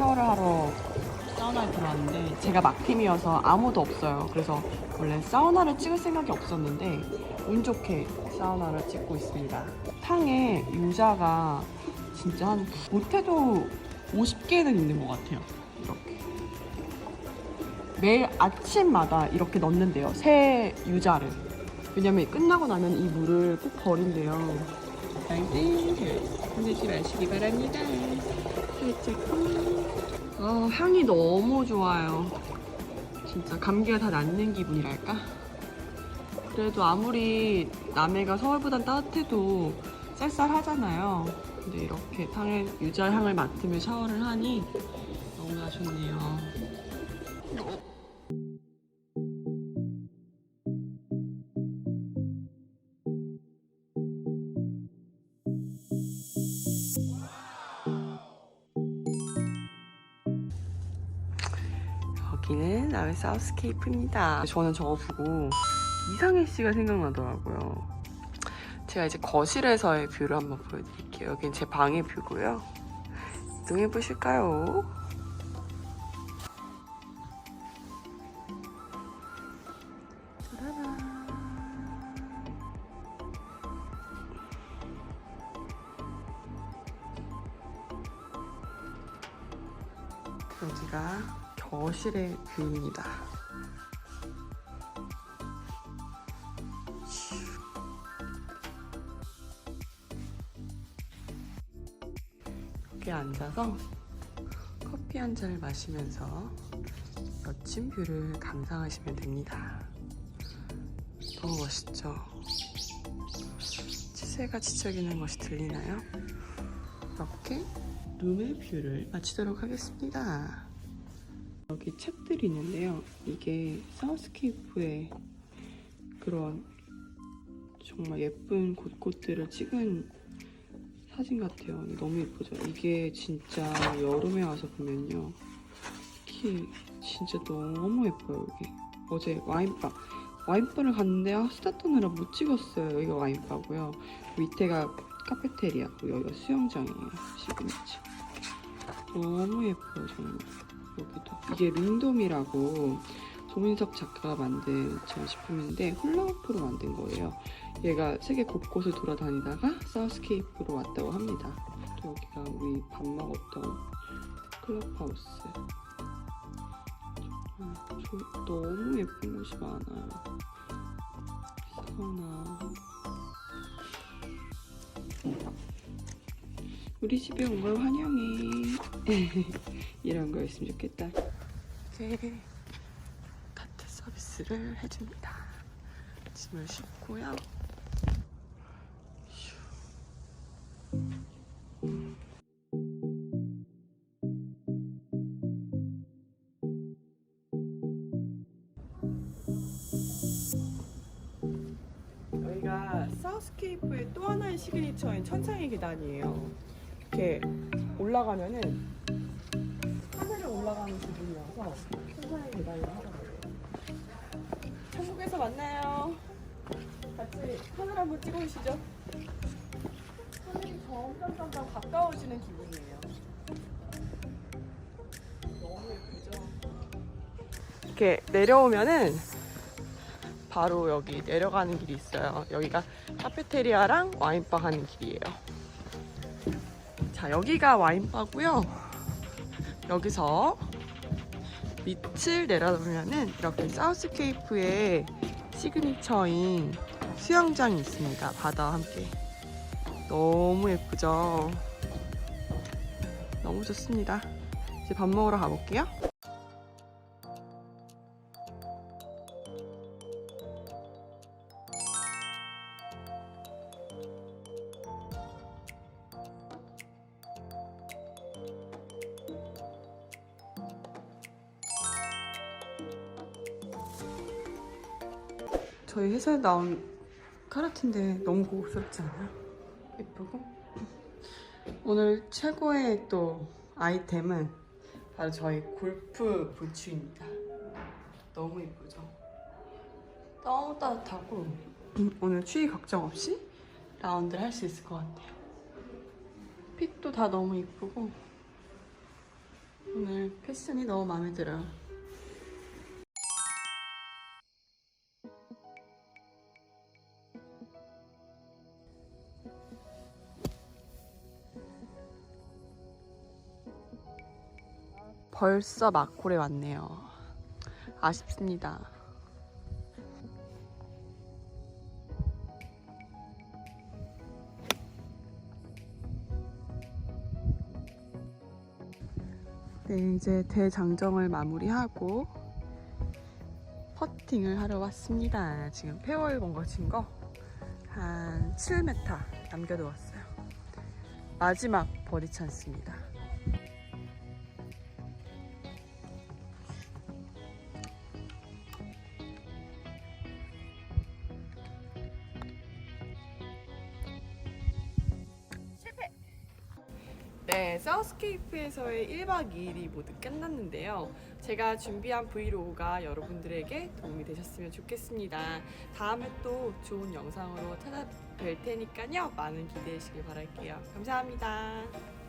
샤워를 하러 사우나에 들어왔는데 제가 막팀이어서 아무도 없어요. 그래서 원래 사우나를 찍을 생각이 없었는데 운 좋게 사우나를 찍고 있습니다. 탕에 유자가 진짜 한 못해도 50개는 있는 것 같아요. 이렇게. 매일 아침마다 이렇게 넣는데요. 새 유자를. 왜냐면 끝나고 나면 이 물을 꼭 버린대요. 절대 흔들지 마시기 바랍니다. 살짝. 아, 향이 너무 좋아요. 진짜 감기가 다 낫는 기분이랄까? 그래도 아무리 남해가 서울보단 따뜻해도 쌀쌀하잖아요. 근데 이렇게 탕에 유자 향을 맡으며 샤워를 하니 너무나 좋네요. 여기는 남해 사우스케이프입니다. 저는 저거 보고 이상해 씨가 생각나더라고요. 제가 이제 거실에서의 뷰를 한번 보여드릴게요. 여긴 제 방의 뷰고요. 이동해 보실까요? 여기가 거실의 뷰입니다. 여기 앉아서 커피 한 잔을 마시면서 멋진 뷰를 감상하시면 됩니다. 너무 멋있죠? 치새가 지척이는 것이 들리나요? 이렇게 룸의 뷰를 마치도록 하겠습니다. 여기 책들이 있는데요. 이게 사우스케이프의 그런 정말 예쁜 곳곳들을 찍은 사진 같아요. 너무 예쁘죠? 이게 진짜 여름에 와서 보면요. 특히 진짜 너무 예뻐요, 여기. 어제 와인바. 와인바를 갔는데 아, 떠느라 못 찍었어요. 여기가 와인바고요. 밑에가 카페테리아고 여기가 수영장이에요. 시그니처. 너무 예뻐요, 정말. 여기도. 이게 링돔이라고 조민석 작가가 만든 전시품인데 훌라후프로 만든 거예요. 얘가 세계 곳곳을 돌아다니다가 사우스케이프로 왔다고 합니다. 또 여기가 우리 밥 먹었던 클럽하우스. 조- 너무 예쁜 곳이 많아요. 사우나. 우리 집에 온 걸 환영해. 이런 거였으면 좋겠다. 이렇게 카트 서비스를 해줍니다. 짐을 싣고요. 휴. 여기가 사우스케이프의 또 하나의 시그니처인 천상의 계단이에요. 이렇게 올라가면은 하늘에 올라가는 기분이어서 천상의 계단이라고 하더라고요. 천국에서 만나요. 같이 하늘 한번 찍어주시죠. 하늘이 점점 점점 가까워지는 기분이에요. 너무 예쁘죠? 이렇게 내려오면은 바로 여기 내려가는 길이 있어요. 여기가 카페테리아랑 와인바 가는 길이에요. 자, 여기가 와인바고요. 여기서 밑을 내려보면은 이렇게 사우스케이프의 시그니처인 수영장이 있습니다. 바다와 함께. 너무 예쁘죠? 너무 좋습니다. 이제 밥 먹으러 가볼게요. 저희 회사에 나온 카라틴데 너무 고급스럽지 않아요? 예쁘고 오늘 최고의 또 아이템은 바로 저희 골프 부츠입니다 너무 예쁘죠? 너무 따뜻하고 오늘 추위 걱정 없이 라운드를 할 수 있을 것 같아요 핏도 다 너무 예쁘고 오늘 패션이 너무 마음에 들어요. 벌써 마콜에 왔네요. 아쉽습니다. 네, 이제 대장정을 마무리하고 퍼팅을 하러 왔습니다. 지금 페어에 뭔가 친거 한 7m 남겨두었어요. 마지막 버디 찬스입니다. 네, 사우스케이프에서의 1박 2일이 모두 끝났는데요. 제가 준비한 브이로그가 여러분들에게 도움이 되셨으면 좋겠습니다. 다음에 또 좋은 영상으로 찾아뵐 테니까요. 많은 기대해 주시길 바랄게요. 감사합니다.